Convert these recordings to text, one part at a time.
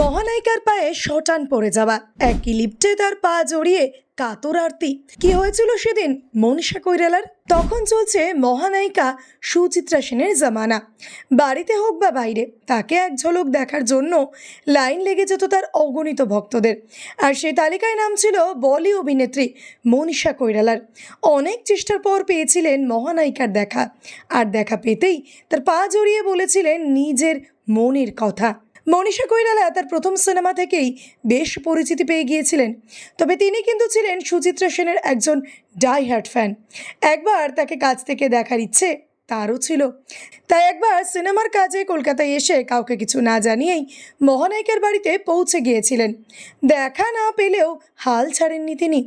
মহানায়িকার পায়ে শটান পড়ে যাওয়া, একই লিপ্টে তার পা জড়িয়ে কাতর আরতি। কি হয়েছিল সেদিন? মনীষা কৈরালার? তখন চলছে মহানায়িকা সুচিত্রা সেনের জামানা। বাড়িতে হোক বা বাইরে, তাকে এক ঝলক দেখার জন্য লাইন লেগে যেত তার অগণিত ভক্তদের। আর সেই তালিকায় নাম ছিল বলি অভিনেত্রী মনীষা কৈরালার। অনেক চেষ্টার পর পেয়েছিলেন মহানায়িকার দেখা। আর দেখা পেতেই তার পা জড়িয়ে বলেছিলেন নিজের মনের কথা। মনীষা কৈরালা তার প্রথম সিনেমা থেকেই বেশ পরিচিতি পেয়ে গিয়েছিলেন। তবে তিনি কিন্তু ছিলেন সুচিত্রা সেনের একজন ডাই হার্ট ফ্যান। একবার তাকে কাছ থেকে দেখার ইচ্ছে তারও ছিল। তাই একবার সিনেমার কাজে কলকাতায় এসে কাউকে কিছু না জানিয়েই মহানায়িকার বাড়িতে পৌঁছে গিয়েছিলেন। দেখা না পেলেও হাল ছাড়েননি তিনি।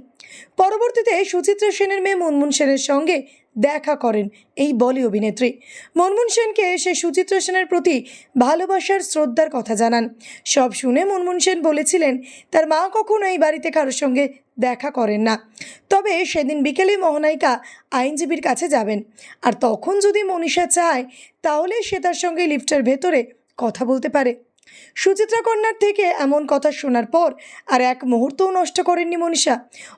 পরবর্তীতে সুচিত্রা সেনের মেয়ে মুনমুন সেনের সঙ্গে দেখা করেন এই বলি অভিনেত্রী। মুনমুন সেনকে সে সুচিত্রা সেনের প্রতি ভালোবাসার শ্রদ্ধার কথা জানান। সব শুনে মুনমুন সেন বলেছিলেন, তার মা কখনো এই বাড়িতে কারোর সঙ্গে দেখা করেন না। তবে সেদিন বিকেলে মহানায়িকা আইনজীবীর কাছে যাবেন। আর তখন যদি মনীষা চায়, তাহলে সে তার সঙ্গে লিফটের ভেতরে কথা বলতে পারে। সুচিত্রা কন্যার থেকে এমন কথা শোনার পর আর এক মুহূর্তও নষ্ট করেননি মনীষা।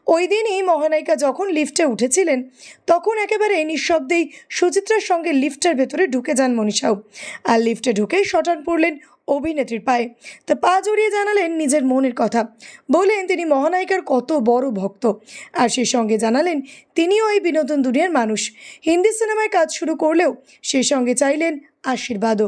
ওই দিনই মহানায়িকা যখন লিফটে উঠেছিলেন, তখন একেবারে নিঃশব্দেই সুচিত্রার সঙ্গে লিফটের ভেতরে ঢুকে যান মনীষাও। আর লিফটে ঢুকেই শটান পড়লেন অভিনেত্রীর পায়ে। তা পা জড়িয়ে জানালেন নিজের মনের কথা। বললেন তিনি মহানায়িকার কত বড় ভক্ত। আর সেই সঙ্গে জানালেন তিনিও এই বিনোদন দুনিয়ার মানুষ। হিন্দি সিনেমায় কাজ শুরু করলেও সেই সঙ্গে চাইলেন আশীর্বাদও।